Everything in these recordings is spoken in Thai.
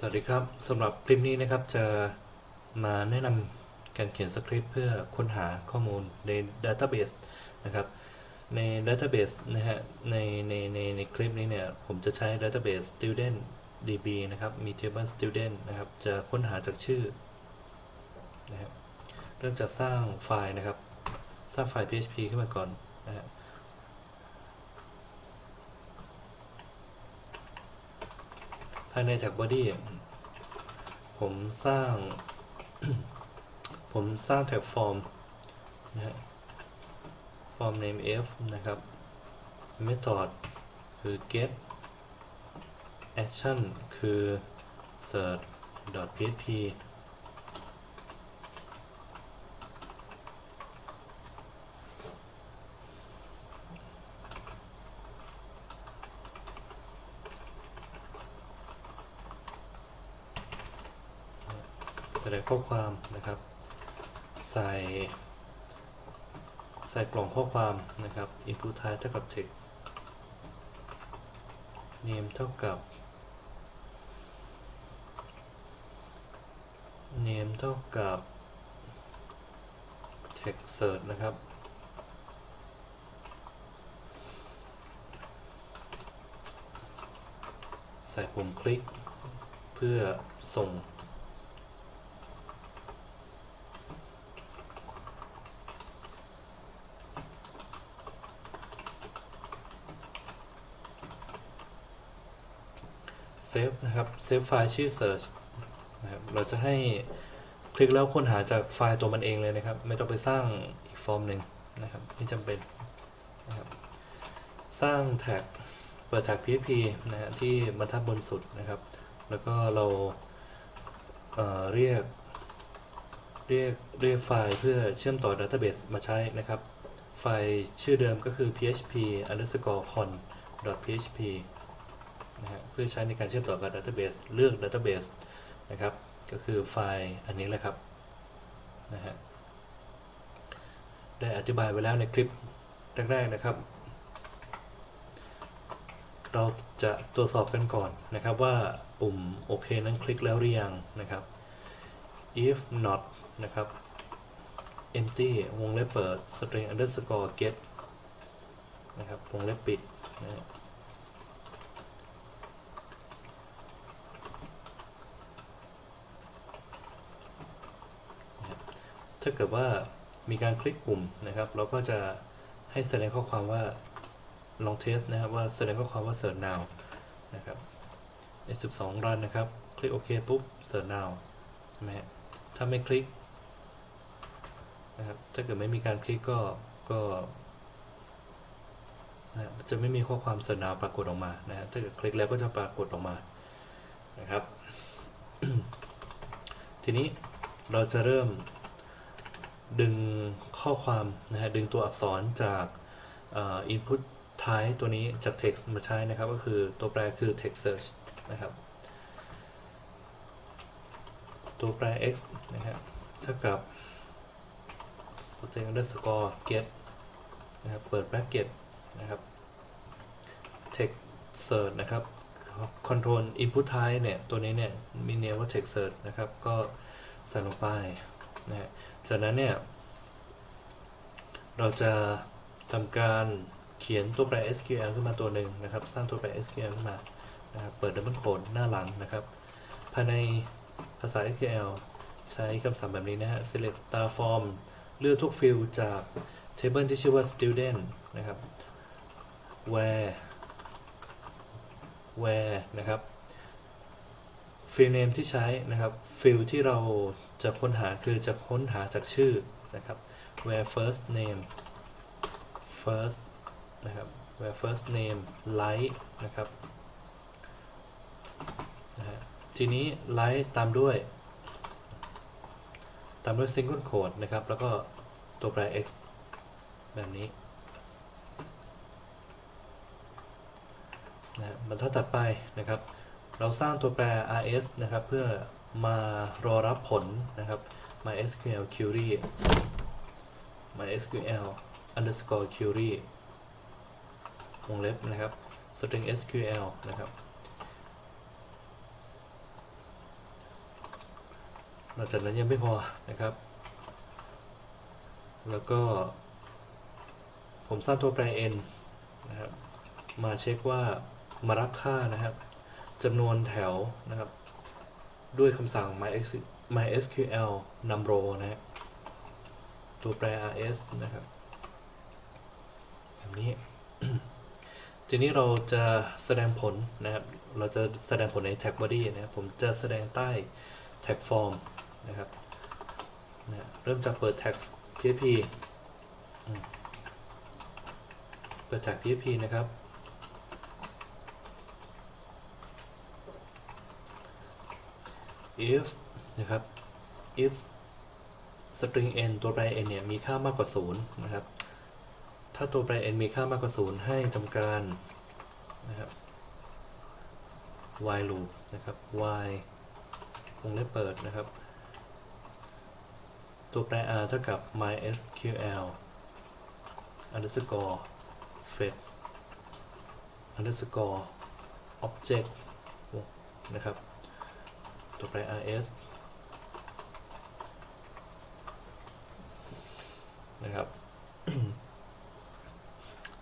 สวัสดีครับสำหรับคลิปนี้นะครับจะมาแนะนำการเขียนสคริปต์เพื่อค้นหาข้อมูลใน Database นะครับ ใน Database นะฮะในในในในคลิปนี้เนี่ยผมจะใช้ Database Student DB นะครับ มี Table Student นะครับ จะค้นหาจากชื่อนะครับเริ่มจากสร้างไฟล์นะครับ สร้างไฟล์ PHP ขึ้นมาก่อนนะฮะ ภายในจากบอดี้ผมสร้าง ผมสร้างแท็กฟอร์มนะฮะฟอร์ม name f นะครับ method คือ get action คือ search.php ดงข้อความนะครับ ใส่ใส่กล่องข้อความนะครับ input type เท่ากับ text name เท่ากับ name เท่ากับ text search นะครับ ใส่ปุ่มคลิก เพื่อส่ง เซฟนะครับเซฟไฟล์ชื่อ search นะครับเราจะให้คลิกแล้วค้นหาจากไฟล์ตัวมันเองเลยนะครับ ไม่ต้องไปสร้างอีกฟอร์มหนึ่งนะครับไม่จำเป็นนะครับสร้างแท็กเปิดแท็ก php นะฮะที่บรรทัดบนสุดนะครับ แล้วก็เราเเรียกเรียกเรียกไฟล์เพื่อเชื่อมต่อ database มาใช้นะครับ ไฟล์ชื่อเดิมก็คือ php underscore con php นะฮะเพื่อใช้ในการเชื่อมต่อกับ database เบสเลือก database นะครับ ก็คือไฟล์อันนี้แหละครับนะฮะได้อธิบายไว้แล้วในคลิปแรกๆนะครับ เราจะตรวจสอบกันก่อนนะครับว่าปุ่มโอเคนั้นคลิกแล้วหรือยังนะครับ if not นะครับ empty วงเล็บเปิด string underscore get นะครับ วงเล็บปิดนะ ถ้าเกิดว่ามีการคลิกปุ่มนะครับ เราก็จะให้แสดงข้อความว่าลองเทสนะครับว่าแสดงข้อความว่า search now นะครับ F12 run นะครับ คลิกโอเคปุ๊บ search now ใช่ไหมฮะถ้าไม่คลิกนะครับถ้าเกิดไม่มีการคลิกก็ก็นะจะไม่มีข้อความ search now ปรากฏออกมานะฮะถ้าเกิดคลิกแล้วก็จะปรากฏออกมานะครับ ทีนี้เราจะเริ่ม ดึงข้อความนะฮะดึงตัวอักษรจากอ่อ input type ตัวนี้จาก text มาใช้นะครับ ก็คือตัวแปรคือ text search นะครับ ตัวแปร x นะครับเท่ากับ string underscore get นะครับเปิด bracket นะครับ text search นะครับ control input type เนี่ย ตัวนี้เนี่ย มีเนว่า text search นะครับ ก็ใส่ลงไป นะฮะจากนั้นเนี่ย เราจะทำการเขียนตัวแปร SQL ขึ้นมาตัวหนึ่งนะครับ สร้างตัวแปร SQL ขึ้นมานะครับเปิด double quote หน้าหลังนะครับ ภายในภาษา SQL ใช้คำสั่งแบบนี้นะฮะ select star form เลือกทุกฟิลด์จาก table ที่ชื่อว่า student นะครับ where where นะครับฟิล name ที่ใช้นะครับฟิลที่เรา จะค้นหาคือจะค้นหาจากชื่อนะครับ where first name first นะครับ where first name light นะครับนะทีนี้ light ตามด้วย ตามด้วย single quote นะครับ แล้วก็ตัวแปร x แบบนี้นะฮะบรรทัดถัดไปนะครับ เราสร้างตัวแปร rs นะครับ เพื่อ มารอรับผลนะครับ mysql query mysql underscore query วงเล็บนะครับ string sql นะครับ หลังจากนั้นยังไม่พอนะครับ แล้วก็ ผมสร้างตัวแปร n นะครับ มาเช็คว่ามารับค่านะครับจำนวนแถวนะครับ ด้วยคำสั่ง MySQL numRow นะฮะตัวแปร rs นะครับ แบบนี้ ทีนี้เราจะแสดงผลนะครับ เราจะแสดงผลใน tag body นะครับผมจะแสดงใต้ tag form นะครับนะเริ่มจากเปิด tag php เปิด tag php นะครับ if นะครับ if string n ตัวแปร n เนี่ยมีค่ามากกว่า 0 นะครับ ถ้าตัวแปร n มีค่ามากกว่า 0 ให้ทำการนะครับ while loop นะครับ while วงเล็บเปิดนะครับ ตัวแปร r เท่ากับ mysql underscore fetch underscore object นะครับ ตัวแปร rs นะครับ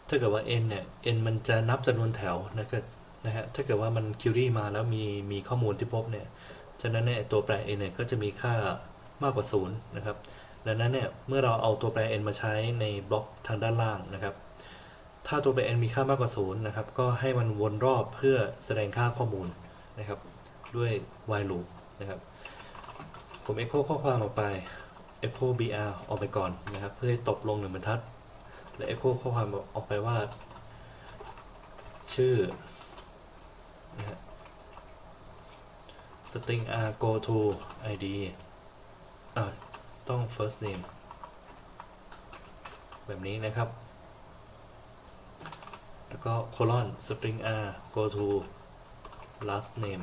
ถ้าเกิดว่า n เนี่ย n มันจะนับจำนวนแถวนะครับนะฮะ ถ้าเกิดว่ามัน query มาแล้วมีมีข้อมูลที่พบเนี่ย ฉะนั้นเนี่ยตัวแปร n เนี่ยก็จะมีค่ามากกว่า 0 นะครับ ดังนั้นเนี่ย เมื่อเราเอาตัวแปร n มาใช้ในบล็อกทางด้านล่างนะครับ ถ้าตัวแปร n มีค่ามากกว่า 0 นะครับ ก็ให้มันวนรอบเพื่อแสดงค่าข้อมูลนะครับ ด้วย while loop นะครับ ผม echo ข้อความออกไป echo br ออกไปก่อนนะครับ เพื่อให้ตกลงหนึ่งบรรทัด และ echo ข้อความออกไปว่า ชื่อนะฮะ string r go to id อ่าต้อง first name แบบนี้นะครับ แล้วก็ colon string r go to last name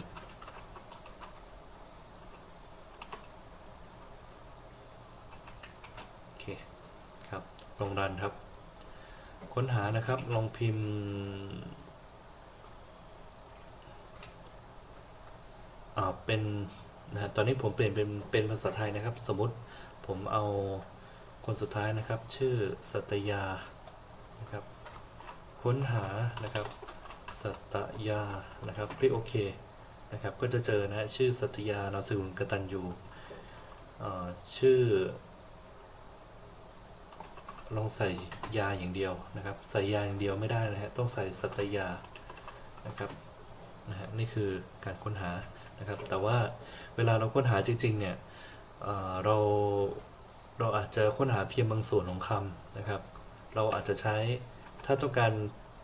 โอเค ครับ ลงรันครับ ค้นหานะครับ ลองพิมพ์อ่าเป็นนะตอนนี้ผมเปลี่ยนเป็นเป็นภาษาไทยนะครับ สมมติผมเอาคนสุดท้ายนะครับ ชื่อสัตยานะครับ ค้นหานะครับ สัตยานะครับคลิกโอเคนะครับ ก็จะเจอนะชื่อสัตยานามสกุลกตัญญูอ่ชื่อ ลองใส่ยาอย่างเดียวนะครับ ใส่ยาอย่างเดียวไม่ได้นะฮะต้องใส่สัตยานะครับนะฮะนี่คือการค้นหานะครับ แต่ว่าเวลาเราค้นหาจริงๆเนี่ยเราเราอาจจะค้นหาเพียงบางส่วนของคำนะครับ เราอาจจะใช้ถ้าต้องการ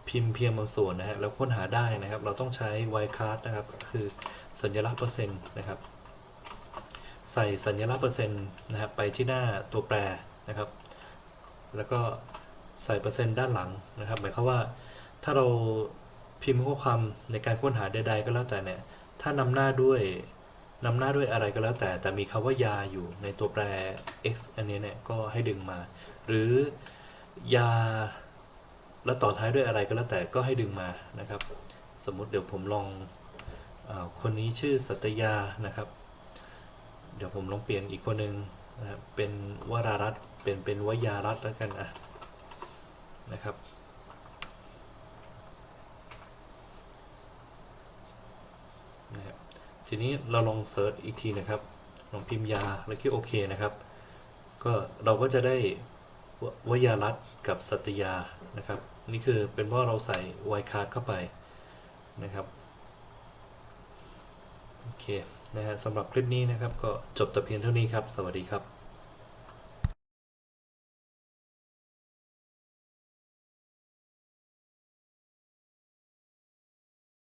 พิมพ์เพียงบางส่วนนะฮะแล้วค้นหาได้นะครับ เราต้องใช้ wildcard นะครับ คือสัญลักษณ์เปอร์เซ็นต์นะครับ ใส่สัญลักษณ์เปอร์เซ็นต์นะครับไปที่หน้าตัวแปรนะครับ แล้วก็ใส่เปอร์เซ็นต์ด้านหลังนะครับ หมายความว่าถ้าเราพิมพ์ข้อความในการค้นหาใดๆก็แล้วแต่เนี่ย ถ้านำหน้าด้วยนำหน้าด้วยอะไรก็แล้วแต่ แต่มีคำว่ายาอยู่ในตัวแปร x อันนี้เนี่ยก็ให้ดึงมา หรือยาแล้วต่อท้ายด้วยอะไรก็แล้วแต่ก็ให้ดึงมานะครับ สมมติเดี๋ยวผมลองอคนนี้ชื่อสัตยานะครับ เดี๋ยวผมลองเปลี่ยนอีกคนหนึ่ง นะครับเป็นวรารัตเป็นเป็นวยารัตแล้วกันอะนะครับนะครับ ทีนี้เราลองเซิร์ชอีกทีนะครับ ลองพิมพ์ยาแล้วคลิกโอเคนะครับ ก็เราก็จะได้วยารัตกับสัตยานะครับ นี่คือเป็นเพราะเราใส่ไวคาร์ดเข้าไปนะครับ โอเค นะฮะสำหรับคลิปนี้นะครับ ก็จบแต่เพียงเท่านี้ครับ สวัสดีครับ